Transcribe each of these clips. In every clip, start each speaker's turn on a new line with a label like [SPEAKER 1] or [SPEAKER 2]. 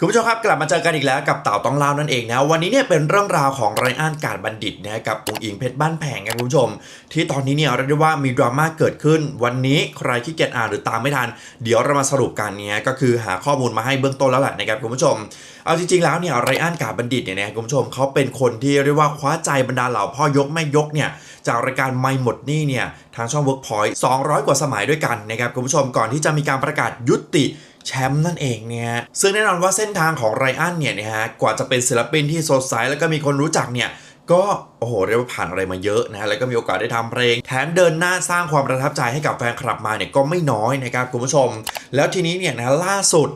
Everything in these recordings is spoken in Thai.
[SPEAKER 1] คุณผู้ชมครับกลับมาเจอกันอีกแล้วกับเต่าต้องเล่านั่นเองนะวันนี้เนี่ยเป็นเรื่องราวของไรอันการบัณฑิตนะกับองค์อิงเพชรบ้านแผงครับคุณผู้ชม ที่ตอนนี้เนี่ยเรียกได้ว่ามีดราม่าเกิดขึ้น วันนี้ใครที่เกียจอ่านหรือตามไม่ทัน เดี๋ยวเรามาสรุปกันเนี่ยก็คือหาข้อมูลมาให้เบื้องต้นแล้วแหละนะครับคุณผู้ชม เอาจริงๆแล้วเนี่ยไรอันการบัณฑิตเนี่ยนะคุณผู้ชมเขาเป็นคนที่เรียกว่าคว้าใจบรรดาเหล่าพ่อยกแม่ยกเนี่ยจากรายการไม่หมดนี่เนี่ยทางช่อง Workpoint 200 กว่าสมัยด้วยกันนะครับคุณผู้ชมก่อนที่จะมีการประกาศยุติ แชมป์นั่นเองเนี่ยซึ่งแน่นอนว่าเส้นทางของไรอันเนี่ยนะฮะกว่าจะเป็นศิลปินที่สดใสแล้วก็มีคนรู้จักเนี่ยก็โอ้โหเรียกว่าผ่านอะไรมาเยอะนะฮะแล้วก็มีโอกาสได้ทำเพลง แถมเดินหน้าสร้างความประทับใจให้กับแฟนคลับมาเนี่ยก็ไม่น้อยนะครับคุณผู้ชม แล้วทีนี้เนี่ยนะล่าสุด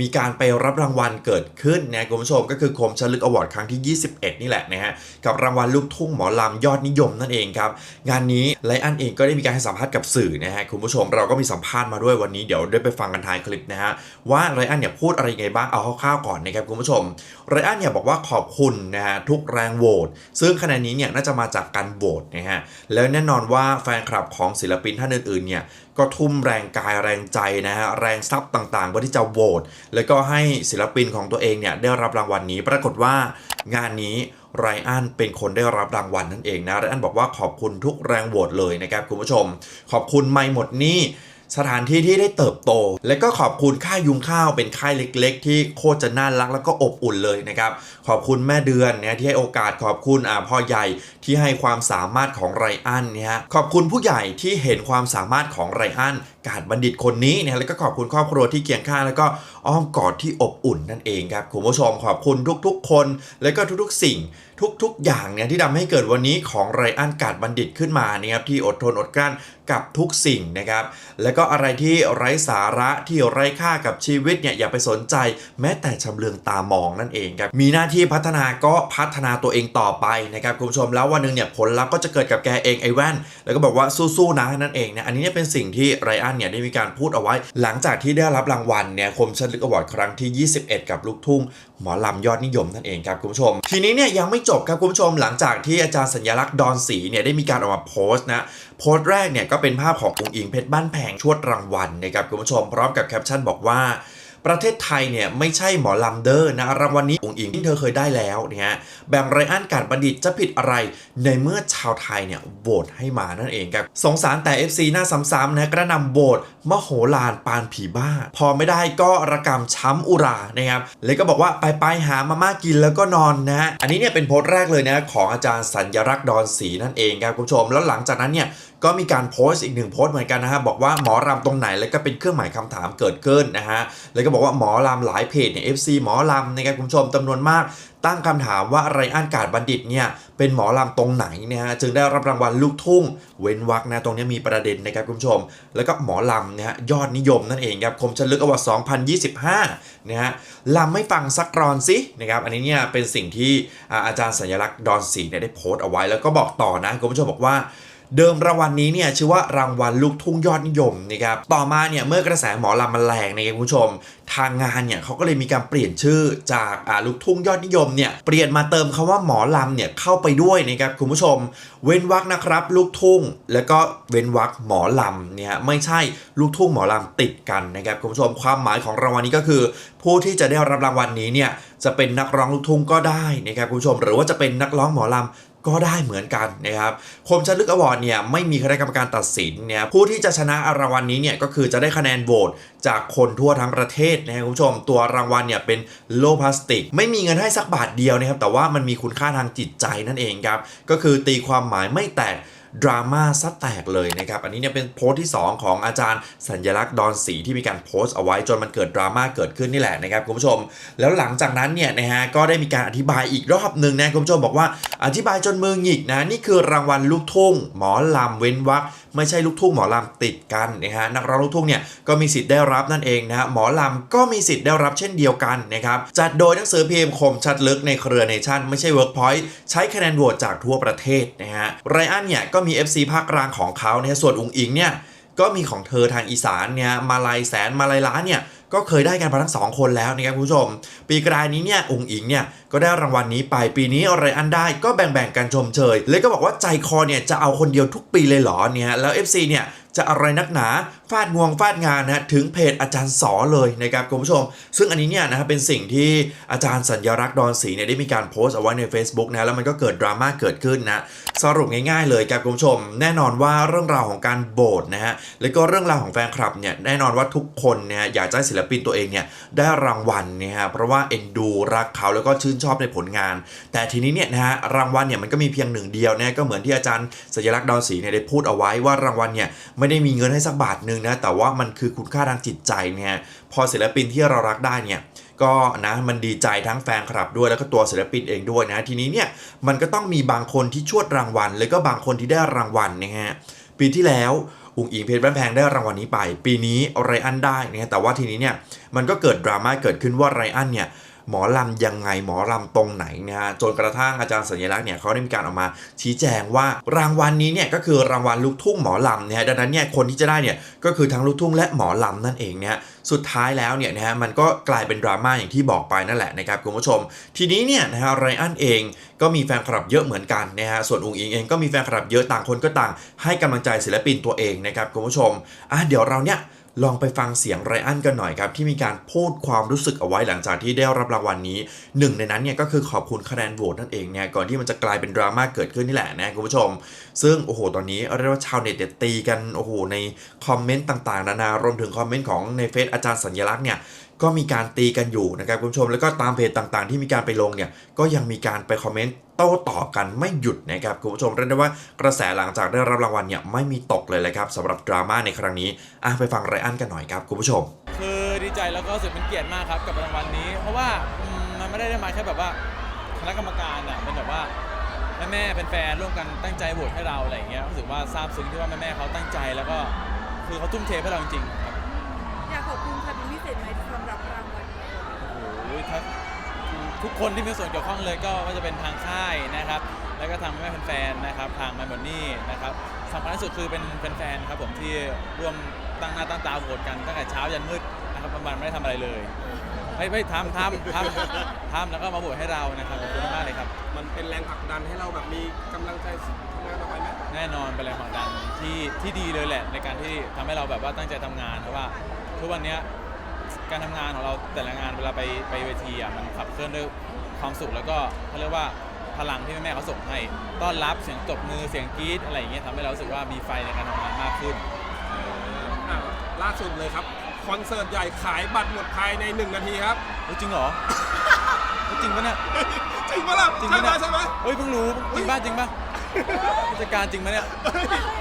[SPEAKER 1] มีการไปรับรางวัลเกิดขึ้นนะคุณผู้ชมก็คือคมชลึกอวอร์ดครั้งที่ 21 นี่แหละนะฮะกับรางวัลลูกทุ่งหมอลำยอดนิยมนั่นเองครับงานนี้ไลอันเองก็ได้มีการให้สัมภาษณ์กับสื่อนะฮะคุณผู้ชมเราก็มีสัมภาษณ์มาด้วยวันนี้เดี๋ยวได้ไปฟังกันท้ายคลิปนะฮะว่าไลอันเนี่ยพูดอะไรไงบ้างเอาคร่าวๆก่อนนะครับคุณผู้ชมไลอันเนี่ยบอกว่าขอบคุณนะฮะทุกแรงโหวตซึ่งคะแนนนี้เนี่ยน่าจะมาจากการโหวตนะฮะแล้วแน่นอนว่าแฟนคลับของศิลปินท่านอื่นๆเนี่ย ก็ทุ่มแรงกายแรงใจนะฮะแรงทรัพย์ต่างๆเพื่อที่จะโหวตแล้วก็ให้ศิลปินของตัวเองเนี่ยได้รับรางวัลนี้ ปรากฏว่างานนี้ไรอันเป็นคนได้รับรางวัลนั่นเองนะไรอันบอกว่าขอบคุณทุกแรงโหวตเลยนะครับคุณผู้ชม ขอบคุณไม่หมดนี่ สถานที่ที่ได้เติบโต และก็ขอบคุณค่ายยุงข้าวเป็นค่ายเล็ก ๆ ที่โคตรจะน่ารักแล้วก็อบอุ่นเลยนะครับ ขอบคุณแม่เดือนเนี่ยที่ให้โอกาสขอบคุณอ่าพ่อใหญ่ที่ให้ความสามารถของไรอันเนี่ยขอบคุณผู้ใหญ่ที่เห็นความสามารถของไรอัน การบัณฑิตคนนี้นี่ยแล้วก็ขอบคุณครอบครัวที่เคียงข้างแล้วก็อ้อมกอดที่อบอุ่นนั่นเองครับคุณผู้ชมขอบคุณทุกๆ คน แล้วก็ทุกๆ สิ่งทุกๆ อย่างเนี่ยที่ทำให้เกิดวันนี้ของไรอันการบัณฑิตขึ้นมานี่ครับที่อดทนอดกลั้นกับทุกสิ่งนะครับ แล้วก็อะไรที่ไร้สาระที่ไร้ค่ากับชีวิตเนี่ยอย่าไปสนใจ แม้แต่ชำเลืองตามองนั่นเองครับมีหน้าที่พัฒนาก็พัฒนาตัวเองต่อไปนะครับคุณผู้ชมแล้ววันหนึงเนี่ยผลลัพธ์ก็จะเกิดกับแกเองไอ้แว่น แล้วก็บอกว่าสู้ๆนะนั่นเองนะอันนี้เนี่ยเป็นสิ่งที่ไรอันเนี่ยได้มีการพูดเอาไว้ หลังจากที่ได้รับรางวัลเนี่ยคมชันลึกอวอร์ดครั้งที่ 21 กับลูกทุ่ง หมอลำยอดนิยมนั่นเองครับคุณผู้ชม ทีนี้เนี่ยยังไม่จบครับคุณผู้ชม หลังจากที่อาจารย์สัญลักษณ์ดอนศรีเนี่ยได้มีการออกมาโพสต์นะโพสต์แรกเนี่ยก็เป็นภาพขององค์อิงเพชรบ้านแพงชวดรางวัลนะครับคุณผู้ชมพร้อมกับแคปชั่นบอกว่า ประเทศไทยเนี่ยไม่ใช่หมอลำเดอร์นะรางวัลนี้องค์อิงที่เธอเคยได้แล้วเนี่ยฮะแบ่งไรอันการประดิษฐ์จะผิดอะไรในเมื่อชาวไทยเนี่ยโหวตให้มานั่นเองครับสงสารแต่ FC หน้าซ้ำๆนะกระนำโหวต มโหฬารปานผีบ้า พอไม่ได้ก็ระกำช้ำอุรานะครับเลยก็บอกว่าไปไปหามาม่ากินแล้วก็นอนนะฮะอันนี้เนี่ยเป็นโพสต์แรกเลยนะของอาจารย์สัญลักษ์ดอนศรีนั่นเองครับคุณผู้ชม แล้วหลังจากนั้นเนี่ยก็มีการโพสต์อีกหนึ่งโพสต์เหมือนกันนะฮะบอกว่าหมอรำตรงไหนแล้วก็เป็นเครื่องหมายคำถามเกิดขึ้นนะฮะแล้วก็บอกว่าหมอรำหลายเพจเนี่ย FC หมอรำนะครับคุณผู้ชมจำนวนมาก ตั้งคำถามว่าไรอันกาดบัณฑิตเนี่ยเป็นหมอลำตรงไหนนะฮะจึงได้รับรางวัลลูกทุ่ง เว้นวักนะตรงนี้มีประเด็นนะครับคุณผู้ชม แล้วก็หมอลำนะฮะยอดนิยมนั่นเองครับคมชลึกอวอร์ด2025นะฮะลำไม่ฟังสักกรอนสินะครับอันนี้เนี่ยเป็นสิ่งที่อาอาจารย์สัญลักษณ์ดอนศรีเนี่ยได้โพสต์เอาไว้ แล้วก็บอกต่อนะคุณผู้ชมบอกว่า เดิมรางวัลนี้เนี่ยชื่อว่ารางวัลลูกทุ่งยอดนิยมนะครับต่อมาเนี่ยเมื่อกระแสหมอลำมันแรงนะครับคุณผู้ชม ทางงานเนี่ยเขาก็เลยมีการเปลี่ยนชื่อจากอ่าลูกทุ่งยอดนิยมเนี่ยเปลี่ยนมาเติมคาว่าหมอลำเนี่ยเข้าไปด้วยนะครับคุณผู้ชม เว้นวรรคนะครับ ลูกทุ่งแล้วก็เว้นวรรคหมอลำเนี่ยไม่ใช่ลูกทุ่งหมอลำติดกันนะครับคุณผู้ชมความหมายของรางวัลนี้ก็คือ ผู้ที่จะได้รับรางวัลนี้เนี่ยจะเป็นนักร้องลูกทุ่งก็ได้นะครับคุณผู้ชม หรือว่าจะเป็นนักร้องหมอลำ ก็ได้เหมือนกันนะครับคมชัดลึกอวอร์ดเนี่ยไม่มีคณะกรรมการตัดสินเนี่ยผู้ที่จะชนะรางวัลนี้เนี่ยก็คือจะได้คะแนนโหวตจากคนทั่วทั้งประเทศนะครับคุณผู้ชม ตัวรางวัลเนี่ยเป็นโลพลาสติก ไม่มีเงินให้สักบาทเดียวนะครับแต่ว่ามันมีคุณค่าทางจิตใจนั่นเองครับก็คือตีความหมายไม่แตก ดราม่าซะแตกเลยนะครับ อันนี้เนี่ยเป็นโพสต์ที่ 2 ของอาจารย์สัญลักษณ์ดอนศรีที่มีการโพสต์เอาไว้จนมันเกิดดราม่าเกิดขึ้นนี่แหละนะครับคุณผู้ชม แล้วหลังจากนั้นเนี่ยนะฮะก็ได้มีการอธิบายอีกรอบหนึ่งนะคุณผู้ชมบอกว่าอธิบายจนมือหงิกนะนี่คือรางวัลลูกทุ่งหมอลำเว้นวรรค ไม่ใช่ลูกทุ่งหมอลำติดกันนะฮะนักร้องลูกทุ่งเนี่ยก็มีสิทธิ์ได้รับนั่นเองนะฮะหมอลำก็มีสิทธิ์ได้รับเช่นเดียวกันนะครับจัดโดยหนังสือพิมพ์คมชัดลึกในเครือเนชั่นไม่ใช่เวิร์กพอยต์ใช้คะแนนโหวตจากทั่วประเทศนะฮะไรอันเนี่ยก็มี FC ภาคกลางของเขาในส่วนอุงอิงเนี่ยก็มีของเธอทางอีสานเนี่ยมาลายแสนมาลายล้านเนี่ยก็เคยได้กันมาทั้งสองคนแล้วนะครับคุณผู้ชม ปีกลายนี้เนี่ยองค์อิงเนี่ยก็ได้รางวัลนี้ไปปีนี้อะไรอันได้ก็แบ่งๆกันชมเชยเลยก็บอกว่าใจคอเนี่ยจะเอาคนเดียวทุกปีเลยเหรอเนี่ยแล้ว FC เนี่ยจะอะไรนักหนาฟาดงวงฟาดงานนะถึงเพจอาจารย์สอเลยนะครับคุณผู้ชม ซึ่งอันนี้เนี่ยนะครับเป็นสิ่งที่อาจารย์สัญญรักษ์ดอนศรีเนี่ยได้มีการโพสต์เอาไว้ใน Facebook นะแล้วมันก็เกิดดราม่าเกิดขึ้นนะสรุปง่ายๆเลยครับคุณผู้ชม แน่นอนว่าเรื่องราวของการโบสนะฮะแล้วก็เรื่องราวของแฟนคลับเนี่ยแน่นอนว่าทุกคนเนี่ยอยากจะศิลปินตัวเองเนี่ยได้รางวัลเนี่ยฮะเพราะว่าเอ็นดูรักเขาแล้วก็ชื่นชอบในผลงาน แต่ทีนี้เนี่ยนะฮะรางวัลเนี่ยมันก็มีเพียงหนึ่งเดียวนะก็เหมือนที่อาจารย์สัญลักษณ์ดอนศรีเนี่ยได้พูดเอาไว้ว่ารางวัลเนี่ยไม่ได้มีเงินให้สักบาทหนึ่งนะแต่ว่ามันคือคุณค่าทางจิตใจเนี่ยพอศิลปินที่เรารักได้เนี่ยก็นะมันดีใจทั้งแฟนคลับด้วยแล้วก็ตัวศิลปินเองด้วยนะทีนี้เนี่ยมันก็ต้องมีบางคนที่ชวดรางวัล แล้วก็บางคนที่ได้รางวัลนะฮะปีที่แล้ว อุงอิงเพชรบ้านแพงได้รางวัลนี้ไป ปีนี้ไรอันได้นะแต่ว่าทีนี้เนี่ยมันก็เกิดดราม่าเกิดขึ้นว่าไรอันเนี่ย หมอลำยังไงหมอลำตรงไหนนะฮะจนกระทั่งอาจารย์สัญลักษณ์เนี่ยเขาได้มีการออกมาชี้แจงว่ารางวัลนี้เนี่ยก็คือรางวัลลูกทุ่งหมอลำนะฮะดังนั้นเนี่ยคนที่จะได้เนี่ยก็คือทั้งลูกทุ่งและหมอลำนั่นเองนะฮะสุดท้ายแล้วเนี่ยนะฮะมันก็กลายเป็นดราม่าอย่างที่บอกไปนั่นแหละนะครับคุณผู้ชม ทีนี้เนี่ยนะฮะไรอันเองก็มีแฟนคลับเยอะเหมือนกันนะฮะส่วนอุงอิงเองก็มีแฟนคลับเยอะต่างคนก็ต่าง ให้กำลังใจศิลปินตัวเองนะครับคุณผู้ชมอะเดี๋ยวเราเนี่ย ลองไปฟังเสียงไรอันกันหน่อยครับ ที่มีการพูดความรู้สึกเอาไว้หลังจากที่ได้รับรางวัลนี้หนึ่งในนั้นเนี่ยก็คือขอบคุณคะแนนโหวตนั่นเองเนี่ยก่อนที่มันจะกลายเป็นดราม่าเกิดขึ้นนี่แหละนะคุณผู้ชม ซึ่งโอ้โหตอนนี้เรียกว่าชาวเน็ตตีกันโอ้โหในคอมเมนต์ต่างๆ นานารวมถึงคอมเมนต์ของในเฟซอาจารย์สัญลักษณ์เนี่ยก็มีการตีกันอยู่นะครับคุณผู้ชมแล้วก็ตามเพจต่างๆ ที่มีการไปลงเนี่ยก็ยังมีการไปคอมเมนต์ โต้ตอบกันไม่หยุดนะครับคุณผู้ชมเรียกได้ว่ากระแสหลังจากได้รับรางวัลเนี่ยไม่มีตกเลยเลยครับสำหรับดราม่าในครั้งนี้อะไปฟังไรอันกันหน่อยครับคุณผู้ชม
[SPEAKER 2] คือดีใจแล้วก็รู้สึกเป็นเกียรติมากครับกับรางวัลนี้ เพราะว่าอืมมันไม่ได้ได้มาแค่แบบว่าคณะกรรมการอะเป็นแบบว่าแม่แม่ๆเป็นแฟนๆร่วมกันตั้งใจโหวตให้เราอะไรอย่างเงี้ยรู้สึกว่าซาบซึ้งที่ว่าแม่แม่ๆเขาตั้งใจแล้วก็คือเขาทุ่มเทให้เราจริงๆครับ
[SPEAKER 3] อยากขอบคุณค่ะเป็นพิเศษไหมสำหรับรางวัลนี้
[SPEAKER 2] โอ้โหถ้า ทุกคนที่มีส่วนเกี่ยวข้องเลยก็ว่าจะเป็นทางค่ายนะครับ แล้วก็ทางแม่ๆแฟนๆนะครับ ทางไมมอนนี่นะครับสำคัญที่สุดคือเป็นแฟนๆครับผมที่ร่วมตั้งหน้าตั้งตาโหวตกันตั้งแต่เช้ายันมืดนะครับประมาณไม่ได้ทำอะไรเลยไม่ไม่ทำทำทำทำแล้วก็มาโหวตให้เรานะครับขอบคุณมากเลยครับ
[SPEAKER 4] มันเป็นแรงผลักดันให้เราแบบมีกำลังใจทำงานต่อไปไหม
[SPEAKER 2] แน่นอนเป็นแรงผลักดันที่ที่ดีเลยแหละ ในการที่ทำให้เราแบบว่าตั้งใจทำงานเพราะว่าทุกวันเนี้ย การทำงานของเราแต่ละงานเวลาไปไปเวทีอะมันขับเคลื่อนด้วยความสุขแล้วก็เขาเรียกว่าพลังที่แม่ๆเขาส่งให้ ต้อนรับเสียงตบมือเสียงกรี๊ดอะไรอย่างเงี้ยทำให้เรารู้สึกว่ามีไฟในการทำงานมากขึ้น
[SPEAKER 4] อะล่าสุดเลยครับ คอนเสิร์ตใหญ่ขายบัตรหมดภายใน 1 นาทีครับ
[SPEAKER 2] เฮ้ยจริงเหรอ เฮ้ยจริงปะเนี่ย
[SPEAKER 4] จริงปะล่ะ
[SPEAKER 2] จริง
[SPEAKER 4] ใช่
[SPEAKER 2] ปะ
[SPEAKER 4] ไหม
[SPEAKER 2] เนี่ย
[SPEAKER 4] ใช่ไหม
[SPEAKER 2] เฮ้ยเพิ่งรู้จริงป่ะจริงป่ะผู้จัดการจริงปะเนี่ย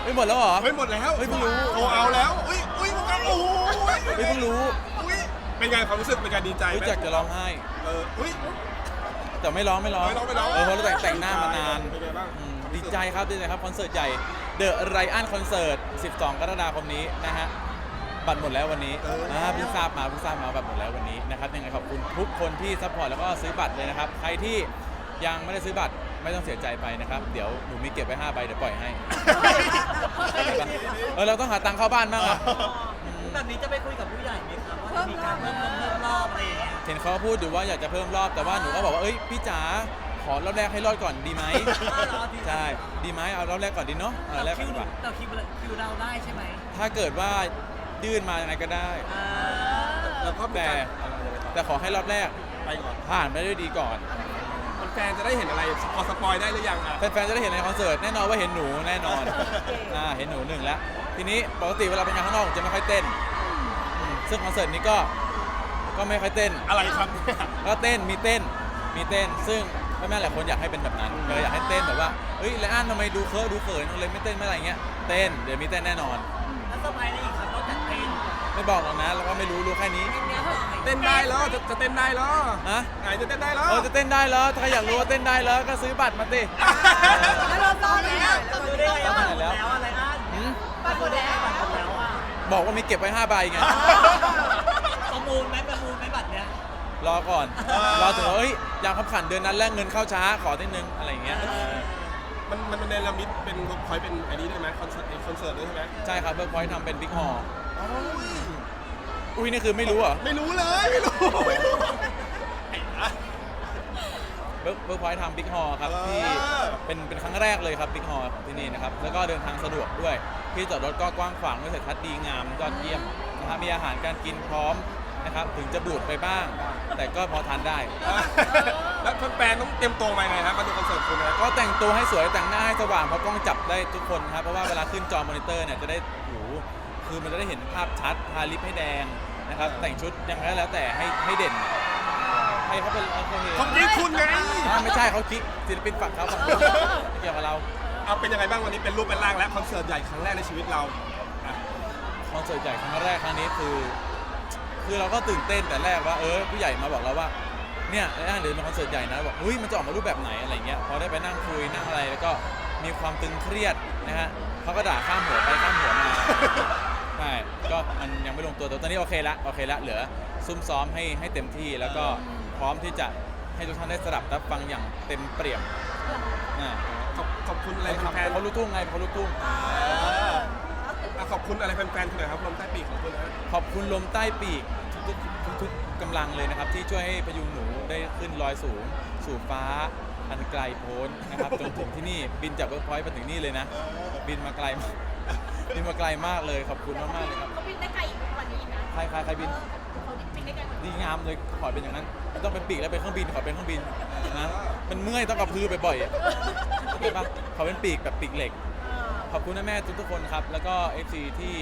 [SPEAKER 2] เฮ้ยหมดแล้วเหรอ
[SPEAKER 4] เฮ้ยหมดแล้ว
[SPEAKER 2] เฮ้ยเพิ่งรู้
[SPEAKER 4] โทรเอาแล้วอุ้ยอุ้ยมันกันโอ้โห
[SPEAKER 2] เฮ้ยเพิ่งรู้
[SPEAKER 4] อุ้ย เป็นไงความรู้สึกเป็นการดีใจไหม
[SPEAKER 2] รู้จักจะร้องไห้
[SPEAKER 4] เอออุ้ย
[SPEAKER 2] แต่ไม่ร้องไม่ร้อง
[SPEAKER 4] ไม่ร้องไม่ร้อง
[SPEAKER 2] เออเพราะเราแต่งแต่งหน้ามานาน
[SPEAKER 4] เป็นไงบ้าง
[SPEAKER 2] อืมดีใจครับดีใจครับคอนเสิร์ตใหญ่ The Ryan Concert 12 กรกฎาคมนี้นะฮะ บัตรหมดแล้ววันนี้
[SPEAKER 4] เอออ่า
[SPEAKER 2] เพิ่งทราบมาเพิ่งทราบมาบัตรหมดแล้ววันนี้นะครับยังไงขอบคุณทุกคนที่ซัพพอร์ตแล้วก็ซื้อบัตรเลยนะครับ ใครที่ยังไม่ได้ซื้อบัตรไม่ต้องเสียใจไปนะครับ เดี๋ยวหนูมีเก็บไว้5ใบเดี๋ยวปล่อยให้ เออเราต้องหาตังค์เข้าบ้านบ้างอะอืม
[SPEAKER 5] แบบนี้จะไปคุยกับผู้ใหญ่ไหม ครับว่าจะมีการเพิ่มเพิ่มเพิ่มรอบอะไรอย่างเงี้ย
[SPEAKER 2] เห็นเขาพูดอยู่ว่าอยากจะเพิ่มรอบแต่ว่าหนูก็บอกว่าเอ้ยพี่จ๋าขอรอบแรกให้รอดก่อนดีไหม
[SPEAKER 5] อ้าวเหรอดี
[SPEAKER 2] ใช่ดีไหมเอารอบแรกก่อนดีเนาะเอาแร
[SPEAKER 5] แต่
[SPEAKER 2] กก่
[SPEAKER 5] คิ
[SPEAKER 2] อน
[SPEAKER 5] ว
[SPEAKER 2] ดีกว่า
[SPEAKER 5] แต่คิวคิวเราได้ใช่ไหม
[SPEAKER 2] ถ้าเกิดว่ายื่นมายังไงก็ได้
[SPEAKER 5] อ่า
[SPEAKER 4] แล้วก็มี
[SPEAKER 2] แต่
[SPEAKER 4] การ
[SPEAKER 2] แต่ขอให้รอบแรก
[SPEAKER 4] ไปก่อน
[SPEAKER 2] ผ่านไปด้วยดีก่อน
[SPEAKER 4] แฟนๆจะได้เห็นอะไรพอสปอยได้หรือยังอะ
[SPEAKER 2] แฟนๆ จะได้เห็นในคอนเสิร์ตแน่นอนว่าเห็นหนูแน่นอน อ่าเห็นหนูหนึ่งแล้ว ทีนี้ปกติเวลาไปงานข้างนอกผมจะไม่ค่อยเต้นอืม ซึ่งคอนเสิร์ตนี้ก็ก็ไม่ค่อยเต้น
[SPEAKER 4] อะไรครับเนี่ย
[SPEAKER 2] ก็เต้นมีเต้นมีเต้น ซึ่งแม่ๆหลายคนอยากให้เป็นแบบนั้นเลยอยากให้เต้นแบบว่าเฮ้ยแล้วอันทำไมดูเคอะดูเขินเลยไม่เต้นไม่อะไรเงี้ยเต้นเดี๋ยวมีเต้นแน่นอน
[SPEAKER 5] แล้วสบายได้อีกครับนอกจากเต้น
[SPEAKER 2] ไม่บอกหรอกนะแล้วก็ไม่รู้รู้แค่นี้
[SPEAKER 5] เนี้ยหน่อย
[SPEAKER 4] เต้นได้แล้วจะจะเต้นได้แล้ว
[SPEAKER 2] ฮะ
[SPEAKER 4] ไหนจะเต้นได้แล้ว
[SPEAKER 2] เออจะเต้นได้แล้วถ้าใครอยากรู้ว่าเต้นได้แล้วก็ซื้อบัตรมาติ
[SPEAKER 3] แล้วเราซ้อมแล้ว
[SPEAKER 5] จะดูได้ไงว่าหมดแล้วอะไรอะ
[SPEAKER 2] หืม
[SPEAKER 3] บัตรหมดแล้ว
[SPEAKER 5] บัตรหมดแล้วอะ
[SPEAKER 2] บอกว่ามีเก็บไว้5ใบไง
[SPEAKER 5] ประมูลไหมประมูลไหมบัตรเนี้ย
[SPEAKER 2] รอก่อนรอถึงว่าเอ้ยยามขับขันเดือนนั้นแลกเงินเข้าช้าขอทีนึงอะไรอย่างเงี้ย
[SPEAKER 4] มันมันเป็นเนรมิตเป็นเวิร์กพอยต์เป็นอันนี้ได้ไหมคอนเสิร์ตคอนเสิร์ตด้วยใช่ไหม
[SPEAKER 2] ใช่ครับเบิร์กพอยต์ทำเป็นบิ๊กฮอลอุ้ยนี่คือไม่รู้เหรอ
[SPEAKER 4] ไม่รู้เลยไม่รู้ไม่รู้ไอ้อะ
[SPEAKER 2] เบิร์กเบิร์กพอยท์ทำบิ๊กฮอลครับ
[SPEAKER 4] เออ
[SPEAKER 2] ที่เป็นเป็นครั้งแรกเลยครับบิ๊กฮอลของที่นี่นะครับแล้วก็เดินทางสะดวกด้วย ที่จอดรถก็กว้างขวางด้วยเสร็จทัศน์ดีงามยอดเยี่ยมนะครับมีอาหารการกินพร้อมนะครับถึงจะบูดไปบ้าง แต่ก็พอทานได้
[SPEAKER 4] แล้วแฟนๆต้องเตรียมตัวมายังไงครับมาดูคอนเสิร์ตคุณนะ
[SPEAKER 2] ก็แต่งตัวให้สวยแต่งหน้าให้สว่างเพราะกล้องจับได้ทุกคนครับเพราะว่าเวลาขึ้นจอมอนิเตอร์เนี่ยจะได้โอ้โหคือมันจะได้เห็นภาพชัดทาลิปให้แดงนะครับแต่งชุดยังไงก็แล้วแต่ให้ให้เด่นให้ เขาเป็นโอเค
[SPEAKER 4] เขาคิดคุณไง
[SPEAKER 2] อ่าไม่ใช่เขาคิดศิลปินฝั่งเขาฝั่งนู้นไม่เกี่ยวกับเรา
[SPEAKER 4] เอาเป็นยังไงบ้างวันนี้เป็นรูปเป็นร่างและคอนเสิร์ตใหญ่ครั้งแรกในชีวิตเราอะ
[SPEAKER 2] คอนเสิร์ตใหญ่ครั้งแรกครั้งนี้คือ คือเราก็ตื่นเต้นแต่แรกว่าเออผู้ใหญ่มาบอกเราว่าเนี่ยไอ้อ่านเดี๋ยวเป็นคอนเสิร์ตใหญ่นะบอกเฮ้ยมันจะออกมารูปแบบไหนอะไรเงี้ยพอได้ไปนั่งคุยนั่งอะไรแล้วก็มีความตึงเครียดนะฮะเขาก็ด่าข้ามหัวไปข้ามหัวมาใช่ก็มันยังไม่ลงตัวแต่ตอนนี้โอเคละโอเคละเหลือซุ่มซ้อมให้ให้เต็มที่แล้วก็ พร้อมที่จะให้ทุกท่านได้สดับรับฟังอย่างเต็มเปี่ยมอ่า
[SPEAKER 4] ขอบขอบคุณอะไร
[SPEAKER 2] เขา
[SPEAKER 4] แฟนๆ
[SPEAKER 2] เขารู้ตุ้งไงเขารู้ตุ้ง
[SPEAKER 4] อะขอบคุณอะไรแฟนๆคุณหน่อยครับลมใต้ปีกของคุณนะ
[SPEAKER 2] ขอบคุณลมใต้ปีกทุกๆทุกๆกำลังเลยนะครับ ที่ช่วยให้พยุงหนูได้ขึ้นลอยสูง สู่ฟ้าอันไกลโพ้นนะครับ จนถึงที่นี่บินจากเวิร์กพอยต์มาถึงนี่เลยนะ บินมาไกลมากบินมาไกลมากเลยขอบคุณมากๆเลยครับ
[SPEAKER 3] เขาบินได้ไกลอีกกว่านี้อีกนะ
[SPEAKER 2] ใครใครใครบิน
[SPEAKER 3] เขาบินได้ไกลกว่า
[SPEAKER 2] ดี
[SPEAKER 3] นี้
[SPEAKER 2] งามเลยขอเป็นอย่างนั้นไม่ ต้องเป็นปีกแล้วเป็นเครื่องบินขอเป็นเครื่องบินนะมันเมื่อยต้องกระพือบ่อยๆอะเข้าใจปะขอเป็นปีกแบบปีกเหล็ก ขอบคุณแม่ๆทุกๆคนครับ แล้วก็ FC ที่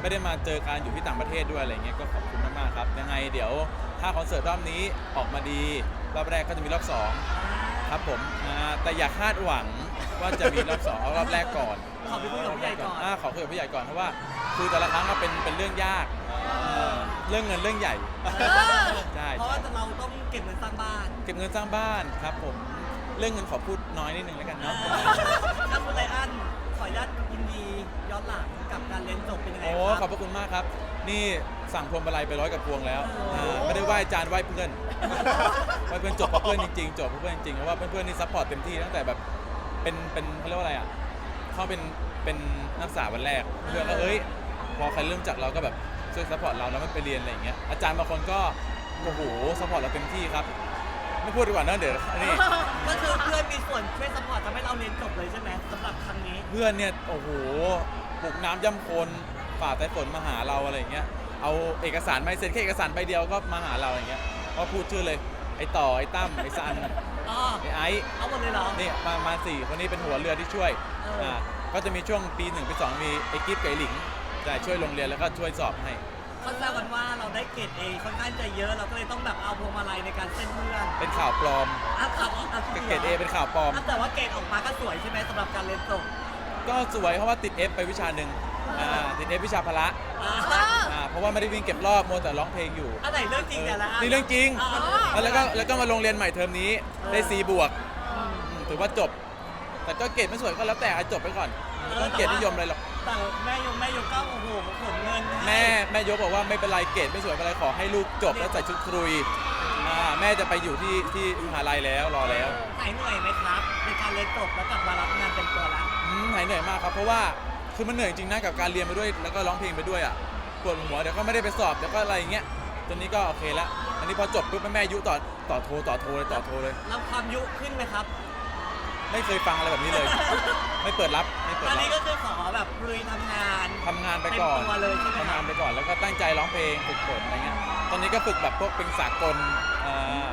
[SPEAKER 2] ไม่ได้มาเจอกันอยู่ที่ต่างประเทศด้วยอะไรเงี้ยก็ขอบคุณมากๆครับ ยังไงเดี๋ยวถ้าคอนเสิร์ตรอบนี้ออกมาดี รอบแรกก็จะมีรอบสองครับผมอ่าแต่อย่าคาดหวังว่าจะมีรอบสองเอารอบแรกก่อน
[SPEAKER 5] ขอไปคุยกับผู้ใหญ่ก่อน
[SPEAKER 2] อ่าขอคุยกับผู้ใหญ่ก่อนเพราะว่าคือแต่ละครั้งก็เป็นเป็นเรื่องยากเออ เรื่องเงินเรื่องใหญ่ใช่
[SPEAKER 5] เพราะว่าเราต้องเก็บเงินสร้างบ้าน
[SPEAKER 2] เก็บเงินสร้างบ้านครับผม เรื่องเงินขอพูดน้อยนิดนึงแล้วกันเนาะ
[SPEAKER 5] ครับคุณไลอันขออนุญาตยินดีย้อนหลังกับการเรียนจบเป็นยังไง
[SPEAKER 2] โอ้
[SPEAKER 5] ค
[SPEAKER 2] ข
[SPEAKER 5] รั
[SPEAKER 2] อบพระคุณมากครับ นี่สั่งพวงมาลัยไปร้อยกับพวงแล้วอ่าไม่ได้ไหว้อาจานไหว้เพื่อนไหว้เพื่อนจบเพราะเพื่อนจริงๆจบเพราะเพื่อนจริงๆเพราะว่าเพื่อนๆนี่ซัพพอร์ตเต็มที่ตั้งแต่แบบเป็นเป็นเขาเรียกว่าอะไรอะเขาเป็นเป็นนักศึกษาวันแรกเพื่อนก็เอ้ยพอใครเริ่มจากเราก็แบบ ช่วยซัพพอร์ตเราแล้วมันไปเรียนอะไรอย่างเงี้ยอาจารย์บางคนก็โอ้โหซัพพอร์ตเราเต็มที่ครับ ไม่พูดดีกว่าเนอะเดี๋ยวอันนี้
[SPEAKER 5] ก็คือเพื่อนมีส่วนช่วยสปอร์ตทำให้เราเรียนจบเลยใช่ไหมสำหรับครั้งนี้
[SPEAKER 2] เพื่อนเนี่ยโอ้โหปลุกน้ำย่ำโคลนฝ่าสายฝนมาหาเราอะไรอย่างเงี้ยเอาเอกสารไม่เซ็นแค่เอกสารใบเดียวก็มาหาเราอย่างเงี้ยก็พูดชื่อเลยไอ้ต่อไอ้ตั้มไอ้ซัน
[SPEAKER 5] อ๋อ
[SPEAKER 2] ไอ้ไอ้
[SPEAKER 5] เอาหมดเลยเหรอ
[SPEAKER 2] นี่มามาสี่คนนี้เป็นหัวเรือที่ช่วย
[SPEAKER 5] เอออ่
[SPEAKER 2] อ่าก็จะมีช่วงปีหนึ่งปีสองมีไอ้กิฟกับไอ้หลิง จะช่วยโรงเรียนแล้วก็ช่วยสอบให้
[SPEAKER 5] เขาแซวกันว่าเราได้เกรดเอค่อนข้างจะเยอะเราก็เลยต้องแบบเอาพวงมาลัยในการเส้นเพื่อน
[SPEAKER 2] เป็นข่าวปลอม
[SPEAKER 5] อะขับอะจริงห
[SPEAKER 2] เกรดเอเป็นข่าวปลอม
[SPEAKER 5] อะแต่ว่าเกรดออกมาก็สวยใช่ไหมสำหรับการเรียนจบ
[SPEAKER 2] ก็สวยเพราะว่าติด F ไปวิชาหนึ่งอ่าติด F วิชาพละ
[SPEAKER 5] อะ
[SPEAKER 2] อ่าเพราะว่าไม่ได้วิ่งเก็บรอบมัวแต่ร้องเพลงอยู่
[SPEAKER 5] อันไหนเรื่องจริงเนี่ยละ
[SPEAKER 2] นี่เรื่องจริง
[SPEAKER 5] อะ
[SPEAKER 2] แล้วก็แล้วก็มาโรงเรียนใหม่เทอมนี้ได้ C บวกอืมถือว่าจบ แต่ก็เกรดไม่สวยก็แล้วแต่เอาจบไปก่อนไม่ต้องเกรดนิยมอะไรหรอก
[SPEAKER 5] แต่แม่ยงแม่ยงก็โอ้โหขนเงินให้
[SPEAKER 2] แม่แม่ยกบอกว่าไม่เป็นไรเกรดไม่สวยไม่เป็นไรขอให้ลูกจบแล้วใส่ชุดครุยอ่าแม่จะไปอยู่ที่ที่มหาลัยแล้วรอแล้ว
[SPEAKER 5] หายเหนื่อยไหมครับในการเรียนจบแล้วกลับมารับงานเต็มตัวแล้ว
[SPEAKER 2] อืมหายเหนื่อยมากครับ เพราะว่าคือมันเหนื่อยจริงนะกับการเรียนไปด้วย แล้วก็ร้องเพลงไปด้วยอะปวดหัวเดี๋ยวก็ไม่ได้ไปสอบเดี๋ยวก็อะไรอย่างเงี้ยตอนนี้ก็โอเคละอันนี้พอจบปุ๊บแม่ยุต่อต่อโทรต่อโทรเลยต่อโทรเลย
[SPEAKER 5] แล้วความยุขึ้นไหมครับ
[SPEAKER 2] ไม่เคยฟังอะไรแบบนี้เลย ไม่เปิดรับไม่เปิด
[SPEAKER 5] ตอน
[SPEAKER 2] รับ
[SPEAKER 5] นี้ก็คือขอแบบลุยทำงาน
[SPEAKER 2] ทำงานไปก่อน
[SPEAKER 5] เต็มตัวเลยใช่ไหม
[SPEAKER 2] ทำงานไปก่อนแล้วก็ตั้งใจร้องเพลงฝึกฝนอะไรเงี้ย ตอนนี้ก็ฝึกแบบพวกเพลงสากลอ่า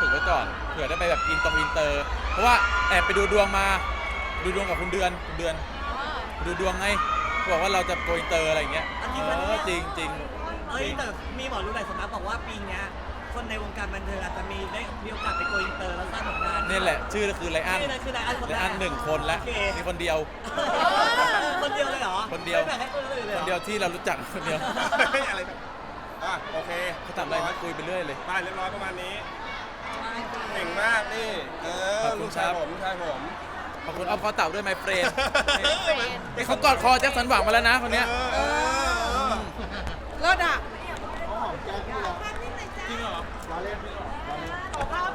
[SPEAKER 2] ฝึกไว้ก่อน เผื่อได้ไปแบบอินตองอินเตอร์ เพราะว่าแอบไปดูดวงมา ดูดวงกับคุณเดือนคุณเดือน ดูดวงไงบอกว่าเราจะโกอินเตอร์อะไรอย่างเงี้ย
[SPEAKER 5] อันนี้
[SPEAKER 2] เอ
[SPEAKER 5] มัน
[SPEAKER 2] อจริงจริง
[SPEAKER 5] เอ้ยแต่มีหมอรู้หลายสำนักบอกว่าปีเนี้ยคนในวงการบันเทิงอาจจะมีได้มีโอกาสไปโกอินเตอร์แล้วสร้างผลงาน
[SPEAKER 2] นี่แหละ ชื่อคือไรอัน
[SPEAKER 5] นี่นะคือไลอันคน
[SPEAKER 2] ไร
[SPEAKER 5] แรก
[SPEAKER 2] อันหนึ่งคนละ
[SPEAKER 5] โอเค
[SPEAKER 2] มีคนเดียว
[SPEAKER 5] คนเดียวเลยเหรอ
[SPEAKER 2] คนเดียว
[SPEAKER 5] ไม่แบ่งให้คนอื่นเลย
[SPEAKER 2] ค
[SPEAKER 5] หร
[SPEAKER 2] น
[SPEAKER 5] อ
[SPEAKER 2] เดียวที่เรารู้จักคนเดียว
[SPEAKER 4] อะไรแบบอะโอเค
[SPEAKER 2] เขาทำอะไรมาคุยไปเรื่อยเลย
[SPEAKER 4] บ้านเรียบร้อยประมาณนี้เก่งมากนี่เออ
[SPEAKER 2] ขอบคุ
[SPEAKER 4] ลู
[SPEAKER 2] ณ
[SPEAKER 4] ก
[SPEAKER 2] ครั
[SPEAKER 4] ชาย
[SPEAKER 2] บ
[SPEAKER 4] ผมลูกชายผม
[SPEAKER 2] ขอบคุณออฟคอเต่าด้วยไมเฟรนนี่เขากอดคอแจ็คสันหวังมาแล้วนะคนเนี้ย
[SPEAKER 4] เออเออ
[SPEAKER 3] รถอะ
[SPEAKER 2] จริงเหรอ
[SPEAKER 4] ล้อเล่นพี่